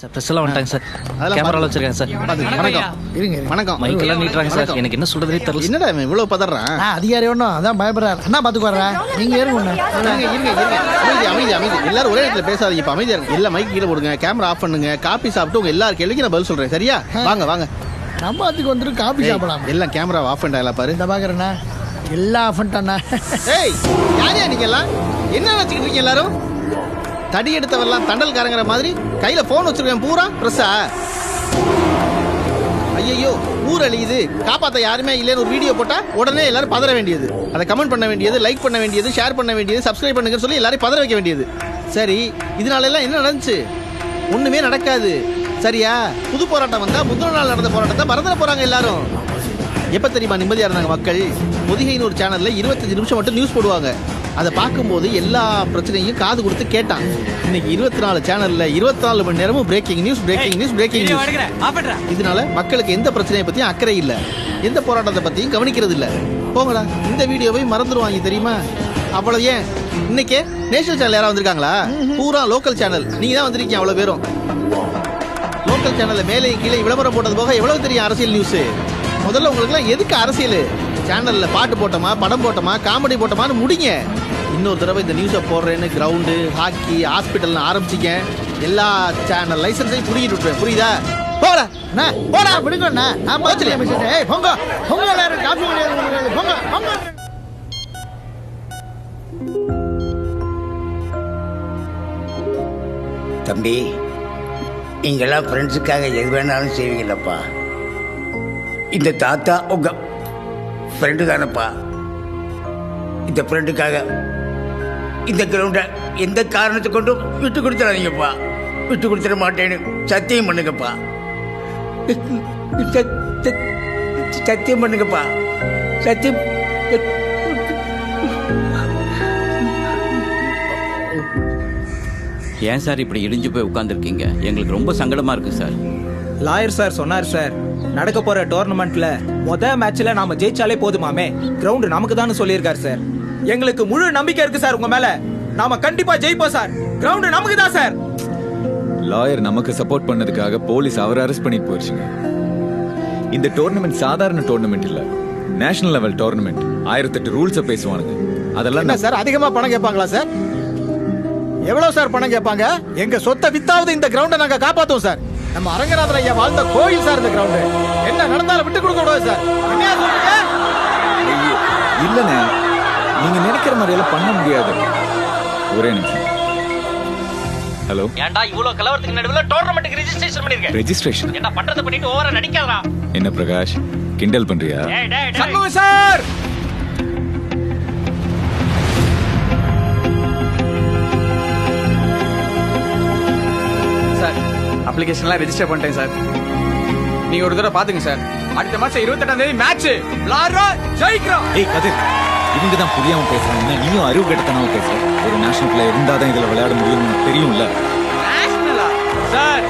Sir press எல்லாம் வந்துட்டாங்க sir. அதெல்லாம் கேமரால வச்சிருக்காங்க சார். வணக்கம். இருங்க. வணக்கம். மைக் எல்லாம் நீட்டுறாங்க சார். எனக்கு என்ன சொல்றதே தெரியல. என்னடா இவன் இவ்வளவு பதறான்? அதிகாரி ஒன்றும் அதான் பயப்படுறாரு. அண்ணா பார்த்துக்கு வர்றேன் நீங்க ஏறுங்க. இருங்க இருங்க. அமைதி அமைதி அமைதி. எல்லாரும் ஒரே இடத்துல பேசாதீங்க. இப்ப அமைதியா இருங்க. எல்லாம் மைக் கீழே போடுங்க. கேமரா ஆஃப் பண்ணுங்க. காப்பி சாப்பிட்டு உங்க எல்லார் கேள்விக்கு நான் பதில் சொல்றேன். சரியா? வாங்க வாங்க. நம்ம அதுக்கு வந்துட்டு காபி ஏய், சாப்பிடலாம். எல்லாம் கேமரா ஆஃப் பண்ணிட்டாங்களா பாரு. இந்த பாக்குறேண்ணா எல்லா அஃபன்ட்டாண்ணா ஏய் யாரையா நீங்க எல்லாம்? என்ன வச்சுக்கிட்டு இருக்கீங்க எல்லாரும்? தடி எடுத்தவெல்லாம் தண்டல்காரங்கிற மாதிரி கையில போன் வச்சிருக்கேன். பூரா பிரஸ்ஸா ஐயோ ஊர் அழியுது காப்பாத்த யாருமே இல்லைன்னு ஒரு வீடியோ போட்டா உடனே எல்லாரும் பதற வேண்டியது. அதை கமெண்ட் பண்ண வேண்டியது லைக் பண்ண வேண்டியது ஷேர் பண்ண வேண்டியது சப்ஸ்கிரைப் பண்ணுங்கன்னு சொல்லி எல்லாரும் பதற வைக்க வேண்டியது. சரி இதனால எல்லாம் என்ன நடந்துச்சு? ஒண்ணுமே நடக்காது. சரியா? புது போராட்டம் வந்தா முந்தின நாள் நடந்த போராட்டத்தை மறந்துட போறாங்க எல்லாரும். எப்ப தெரியுமா நிம்மதியா இருந்தாங்க மக்கள்? பொதிகைன்னு ஒரு சேனல்ல இருபத்தஞ்சு நிமிஷம் மட்டும் நியூஸ் போடுவாங்க. அதை பார்க்கும்போது எல்லா பிரச்சனையும் காது கொடுத்து கேட்டான் இன்னைக்கு இருபத்தி நாலு சேனல்ல இருபத்தி நாலு மணி நேரமும் breaking news breaking news breaking news இதனால மக்களுக்கு எந்த பிரச்சனையை பத்தியும் அக்கறை இல்ல. எந்த போராட்டத்தை பத்தியும் கவனிக்கிறது இல்ல. போங்கடா இந்த வீடியோவை மறந்துடுவாங்க தெரியுமா? அவ்வளவு ஏன்? இன்னைக்கே நேஷனல் சேனல் யாராவது வந்திருக்காங்களா? பூரா லோக்கல் சேனல் நீங்க தான் வந்திருக்கீங்க அவ்வளவு பேரும். லோக்கல் சேனல்ல மேலே கீழே விளம்பரம் போட்டது போக எவ்வளவு தெரியும் அரசியல் நியூஸ் முதல்ல உங்களுக்குலாம் எதுக்கு அரசியல்? சேனல்ல பாட்டு போட்டோமா படம் போட்டோமா காமெடி போட்டோமான்னு முடிங்க. இன்னொரு தடவை இந்த நியூஸை போடுறேன்னு கிரவுண்டு ஹாக்கி ஹாஸ்பிட்டல்னு ஆரம்பிச்சிக்க எல்லா சேனல் லைசன்ஸையும் புடிக்கிட்டு விட்டுருவேன். புரியுதா? போடா அண்ணா போடா. விடுங்க அண்ணா. நான் மிஸ்டர். ஏய் போங்க போங்க எல்லாரும் காபி குடியாது போங்க போங்க தம்பி நீங்களாம் ஃப்ரெண்ட்ஸுக்காக எது வேணாலும் செய்வீங்களப்பா இந்த தாத்தா உங்க ஃப்ரெண்டு தானப்பா இந்த ஃப்ரெண்டுக்காக இந்த கிரவுண்டை எந்த காரணத்தை கொண்டும் விட்டு கொடுத்துடாதீங்கப்பா விட்டு கொடுத்துட மாட்டேன்னு சத்தியம் பண்ணுங்கப்பா. சத்தியம் பண்ணுங்கப்பா. சத்தியம் ஏன் சார் இப்படி இடிஞ்சு போய் உட்காந்துருக்கீங்க எங்களுக்கு ரொம்ப சங்கடமாக இருக்குது சார். லாயர் சார் சொன்னார் சார் நடக்க போற டோர்னமெண்ட்ல முத மேட்ச்ல நாம ஜெயிச்சாலே போதுமாமே. கிரவுண்ட் நமக்கு தான் சொல்லியிருக்காரு சார் எங்களுக்கு முழு நம்பிக்கை இருக்கு சார் உங்க மேல. நாம கண்டிப்பா ஜெயிப்போம் சார் கிரவுண்ட் நமக்கு தான் சார் லாயர் நமக்கு சப்போர்ட் பண்ணதுக்காக போலீஸ் அவரை அரெஸ்ட் பண்ணிட்டு போயிருச்சுங்க. இந்த டோர்னமெண்ட் சாதாரண டோர்னமெண்ட் இல்ல. நேஷனல் லெவல் டோர்னமெண்ட் ஆயிரத்தெட்டு ரூல்ஸை பேசுவானுங்க. அதெல்லாம் சார் அதிகமா பணம் கேட்பாங்களா சார் எவ்வளவு சார் பணம் கேட்பாங்க? எங்க சொத்தை வித்தாவது இந்த கிரவுண்டை நாங்க காப்பாத்துவோம் சார் நம்ம அரங்கநாதன் ஐயா வாழ்ந்த கோயில் சார் இந்த கிரவுண்டு என்ன நடந்தாலும் விட்டு கொடுக்க கூடாது சார். என்ன சொல்றீங்க? ஐயோ, இல்லண்ணே. நீங்க நினைக்கிற மாதிரி எல்லாம் பண்ண முடியாது. ஒரே நிமிஷம். ஹலோ ஏன்டா இவ்வளவு கலவரத்துக்கு நடுவுல டோர்னமெண்ட்டுக்கு ரெஜிஸ்ட்ரேஷன் பண்ணிருக்கேன் ரெஜிஸ்ட்ரேஷன் என்ன பண்றத பண்ணிட்டு ஓவரா நடிக்காதடா? என்ன பிரகாஷ்? கிண்டல் பண்றியா? டேய் டேய் சார்! அப்ளிகேஷன்லாம் ரெஜிஸ்டர் பண்ணிட்டேன் சார் நீங்க ஒரு தடவை பாத்துங்க சார் அடுத்த மாசம் இருபத்தெட்டாம் தேதி மேட்ச் விளாடுறோம் ஜெயிக்கிறோம். ஏய் கதிர் இவங்க தான் புரியாம பேசுறாங்க நீயும் அறிவு கட்டத்தனமா பேசுற ஒரு நேஷனல் பிளேயர் இருந்தா தான் இதுல விளையாட முடியும்னு தெரியும்ல. நேஷனலா சார்